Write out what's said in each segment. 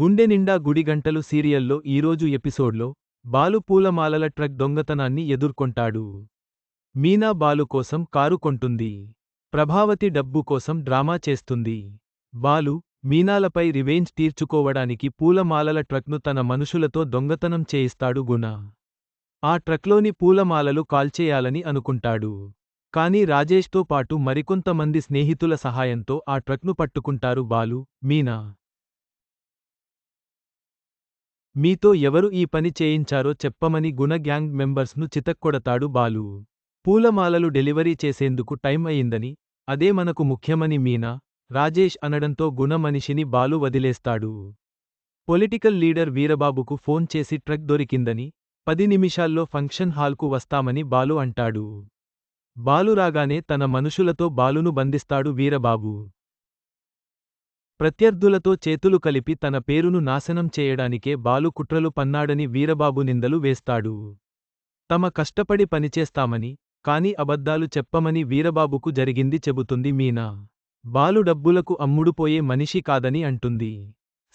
గుండె నిండా గుడిగంటలు సీరియల్లో ఈరోజు ఎపిసోడ్లో బాలు పూలమాలల ట్రక్ దొంగతనాన్ని ఎదుర్కొంటాడు. మీనా బాలు కోసం కారు కొంటుంది. ప్రభావతి డబ్బు కోసం డ్రామా చేస్తుంది. బాలు మీనాలపై రివెంజ్ తీర్చుకోవడానికి పూలమాలల ట్రక్ను తన మనుషులతో దొంగతనం చేయిస్తాడు గుణ. ఆ ట్రక్లోని పూలమాలలు కాల్చేయాలని అనుకుంటాడు. కానీ రాజేష్తో పాటు మరికొంతమంది స్నేహితుల సహాయంతో ఆ ట్రక్ను పట్టుకుంటారు బాలు మీనా. మీతో ఎవరు ఈ పని చేయించారో చెప్పమని గుణ గ్యాంగ్ మెంబర్స్ను చితక్కొడతాడు బాలు. పూలమాలలు డెలివరీ చేసేందుకు టైం అయిందని అదే మనకు ముఖ్యమని మీనా రాజేష్ అనడంతో గుణ మనిషిని బాలు వదిలేస్తాడు. పొలిటికల్ లీడర్ వీరబాబుకు ఫోన్ చేసి ట్రక్ దొరికిందని పది నిమిషాల్లో ఫంక్షన్ హాల్కు వస్తామని బాలు అంటాడు. బాలు రాగానే తన మనుషులతో బాలును బంధిస్తాడు వీరబాబు. ప్రత్యర్థులతో చేతులు కలిపి తన పేరును నాశనం చేయడానికే బాలు కుట్రలు పన్నాడని వీరబాబు నిందలు వేస్తాడు. తమ కష్టపడి పనిచేస్తామని కాని అబద్ధాలు చెప్పమని వీరబాబుకు జరిగింది చెబుతుంది మీనా. బాలు డబ్బులకు అమ్ముడుపోయే మనిషి కాదని అంటుంది.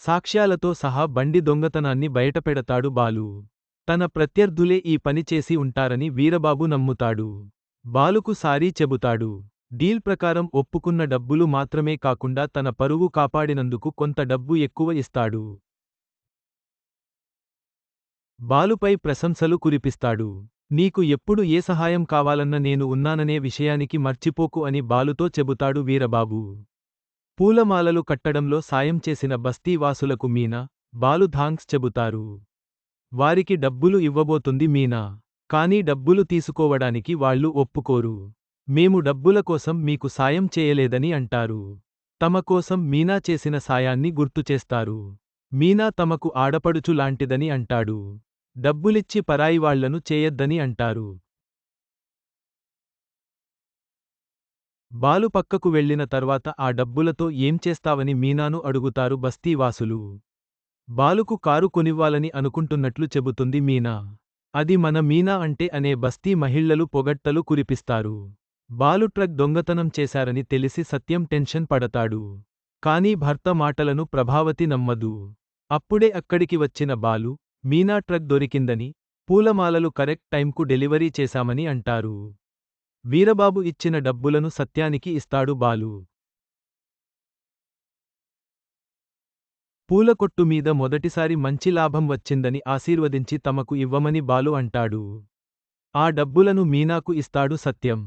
సాక్ష్యాలతో సహా బండి దొంగతనాన్ని బయటపెడతాడు బాలు. తన ప్రత్యర్థులే ఈ పని చేసి ఉంటారని వీరబాబు నమ్ముతాడు. బాలుకు సారీ చెబుతాడు. డీల్ ప్రకారం ఒప్పుకున్న డబ్బులు మాత్రమే కాకుండా తన పరువు కాపాడినందుకు కొంత డబ్బు ఎక్కువ ఇస్తాడు. బాలుపై ప్రశంసలు కురిపిస్తాడు. నీకు ఎప్పుడు ఏ సహాయం కావాలన్న నేను ఉన్నాననే విషయానికి మర్చిపోకు అని బాలుతో చెబుతాడు వీరబాబు. పూలమాలలు కట్టడంలో సాయం చేసిన బస్తీవాసులకు మీనా బాలు థాంక్స్ చెబుతారు. వారికి డబ్బులు ఇవ్వబోతుంది మీనా కానీ డబ్బులు తీసుకోవడానికి వాళ్ళు ఒప్పుకోరు. మేము డబ్బుల కోసం మీకు సాయం చేయలేదని అంటారు. తమ కోసం మీనా చేసిన సాయాన్ని గుర్తుచేస్తారు మీనా తమకు ఆడపడుచు లాంటిదని అంటాడు. డబ్బులిచ్చి పరాయివాళ్ళను చేయొద్దని అంటారు. బాలు పక్కకు వెళ్ళిన తర్వాత ఆ డబ్బులతో ఏం చేస్తావని మీనాను అడుగుతారు బస్తీవాసులు. బాలుకు కారు కొనివ్వాలని అనుకుంటున్నట్లు చెబుతుంది మీనా. అది మన మీనా అంటే అనే బస్తీ మహిళ్ళలు పొగట్టలు కురిపిస్తారు. బాలు ట్రక్ దొంగతనం చేశారని తెలిసి సత్యం టెన్షన్ పడతాడు. కానీ భర్త మాటలను ప్రభావతి నమ్మదు. అప్పుడే అక్కడికి వచ్చిన బాలు మీనా ట్రక్ దొరికిందని పూలమాలలు కరెక్ట్ టైంకు డెలివరీ చేశామని అంటారు. వీరబాబు ఇచ్చిన డబ్బులను సత్యానికి ఇస్తాడు బాలు. పూలకొట్టు మీద మొదటిసారి మంచి లాభం వచ్చిందని ఆశీర్వదించి తమకు ఇవ్వమని బాలు అంటాడు. ఆ డబ్బులను మీనాకు ఇస్తాడు సత్యం.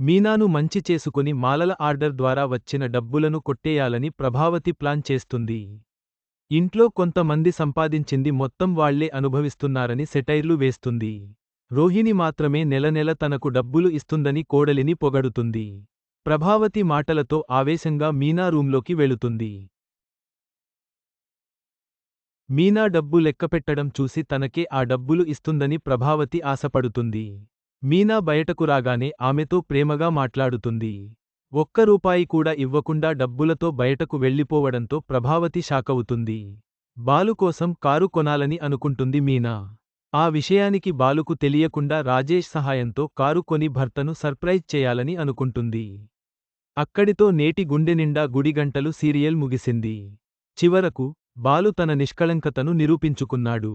మీనాను మంచి చేసుకుని మాలల ఆర్డర్ ద్వారా వచ్చిన డబ్బులను కొట్టేయాలని ప్రభావతి ప్లాన్ చేస్తుంది. ఇంట్లో కొంతమంది సంపాదించింది మొత్తం వాళ్ళే అనుభవిస్తున్నారని సెటైర్లు వేస్తుంది. రోహిణి మాత్రమే నెలనెల తనకు డబ్బులు ఇస్తుందని కోడలిని పొగడుతుంది. ప్రభావతి మాటలతో ఆవేశంగా మీనా రూంలోకి వెళుతుంది. మీనా డబ్బు లెక్కపెట్టడం చూసి తనకే ఆ డబ్బులు ఇస్తుందని ప్రభావతి ఆశపడుతుంది. మీనా బయటకు రాగానే ఆమెతో ప్రేమగా మాట్లాడుతుంది. ఒక్క రూపాయి కూడా ఇవ్వకుండా డబ్బులతో బయటకు వెళ్ళిపోవడంతో ప్రభావతి షాకవుతుంది. బాలు కోసం కారు కొనాలని అనుకుంటుంది మీనా. ఆ విషయానికి బాలుకు తెలియకుండా రాజేష్ సహాయంతో కారు కొని భర్తను సర్ప్రైజ్ చేయాలని అనుకుంటుంది. అక్కడితో నేటి గుండెనిండా గుడిగంటలు సీరియల్ ముగిసింది. చివరకు బాలు తన నిష్కళంకతను నిరూపించుకున్నాడు.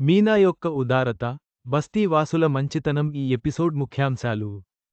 మీనా యొక్క ఉదారత బస్తీవాసుల మంచితనం ఈ ఎపిసోడ్ ముఖ్యాంశాలు.